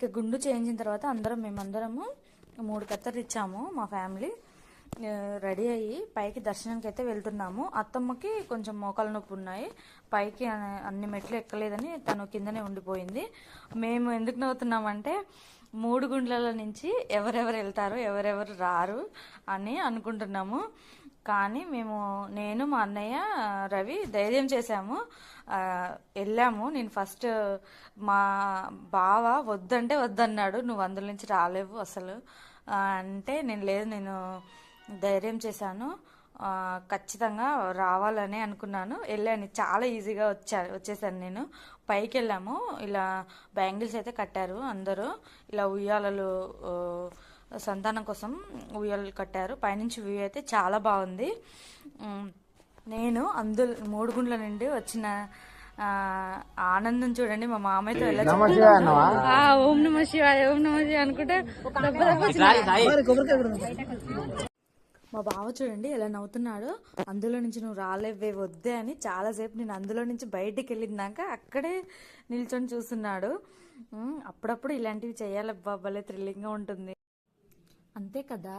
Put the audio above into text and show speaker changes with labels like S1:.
S1: ఇక గుండు చేయించిన తర్వాత అందరం మేమందరము మూడు కత్తెరలు ఇచ్చాము మా ఫ్యామిలీ. రెడీ అయ్యి పైకి దర్శనానికి అయితే వెళ్తున్నాము. అత్తమ్మకి కొంచెం మోకాలు నొప్పి ఉన్నాయి. పైకి అన్ని మెట్లు ఎక్కలేదని తను కిందనే ఉండిపోయింది. మేము ఎందుకు నవ్వుతున్నామంటే మూడు గుండ్ల నుంచి ఎవరెవరు వెళ్తారు ఎవరెవరు రారు అని అనుకుంటున్నాము. కానీ మేము నేను మా అన్నయ్య రవి ధైర్యం చేశాము. వెళ్ళాము. నేను ఫస్ట్ మా బావ వద్దంటే వద్దన్నాడు. నువ్వు అందులో నుంచి రాలేవు అసలు. అంటే నేను లేదు నేను ధైర్యం చేశాను. ఖచ్చితంగా రావాలని అనుకున్నాను. వెళ్ళాను. చాలా ఈజీగా వచ్చా వచ్చేసాను నేను. పైకి వెళ్ళాము. ఇలా బ్యాంగిల్స్ అయితే కట్టారు అందరూ. ఇలా ఉయ్యాలలు సంతానం కోసం ఉయ్యాలలు కట్టారు. పైనుంచి వ్యూ అయితే చాలా బాగుంది. నేను అందు మూడు గుండ్ల నుండి వచ్చిన ఆ, ఆనందం చూడండి. మా మామయ్యతో ఓం నమ శివాయ ఓం నమ శివాయ అనుకుంటే. మా బావ చూడండి ఎలా నవ్వుతున్నాడు. అందులో నుంచి నువ్వు రాలేవే వద్దే అని చాలాసేపు నేను అందులో నుంచి బయటికి వెళ్ళినాక అక్కడే నిల్చొని చూస్తున్నాడు. అప్పుడప్పుడు ఇలాంటివి చేయాలబ్బా భలే థ్రిల్లింగ్గా ఉంటుంది. అంతే కదా?